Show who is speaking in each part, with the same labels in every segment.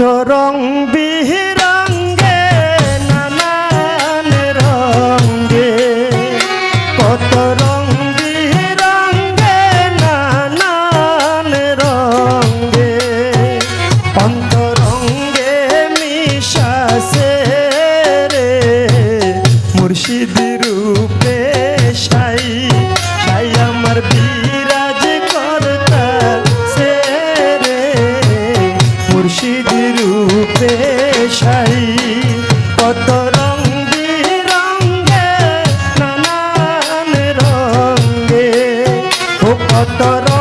Speaker 1: রং মুর্শিদ রূপে সাই কত রং রঙ্গে নানান রঙ্গে ও কত রং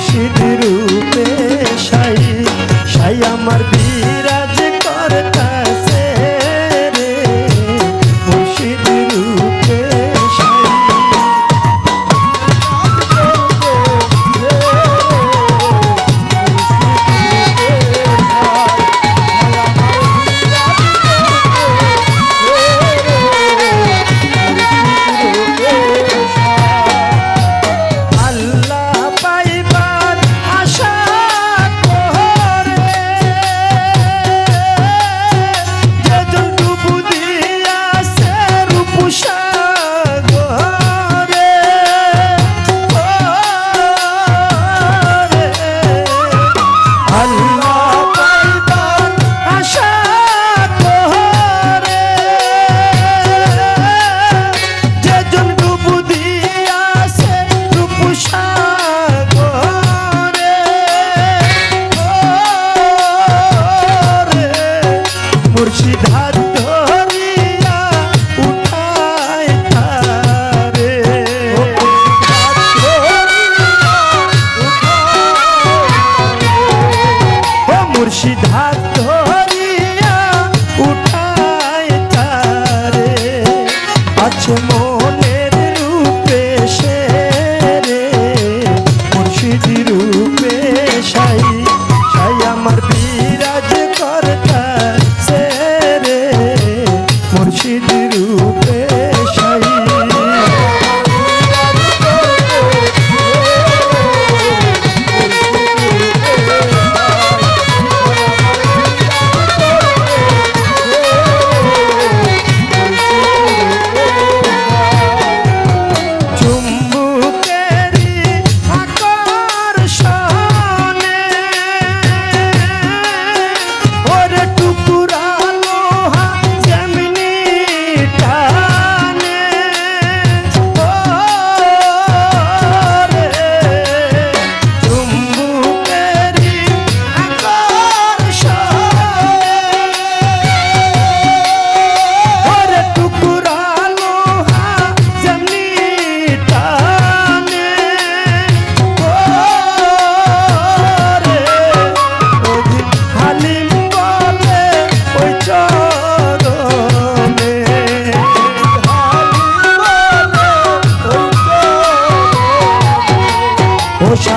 Speaker 1: খুশির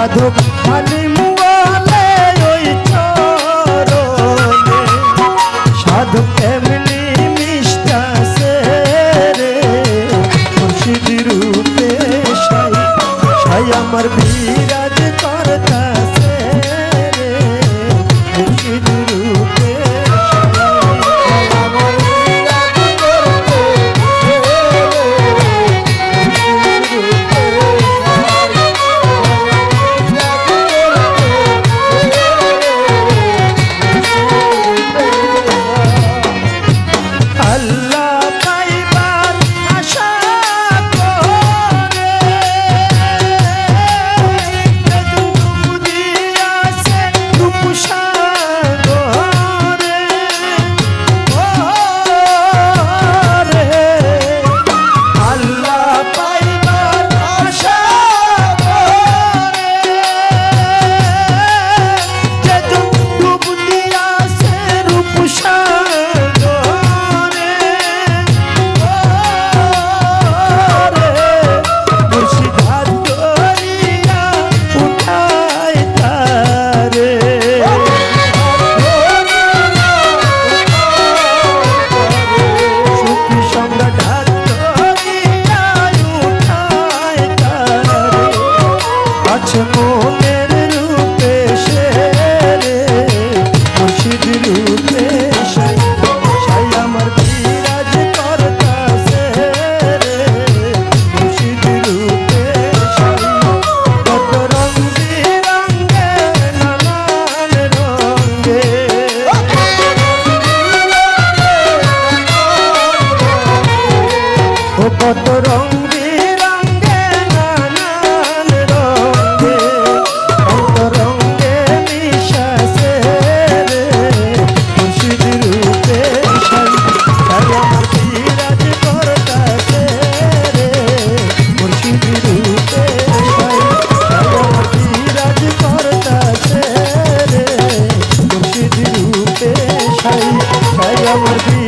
Speaker 1: মাধব মানে I'll be.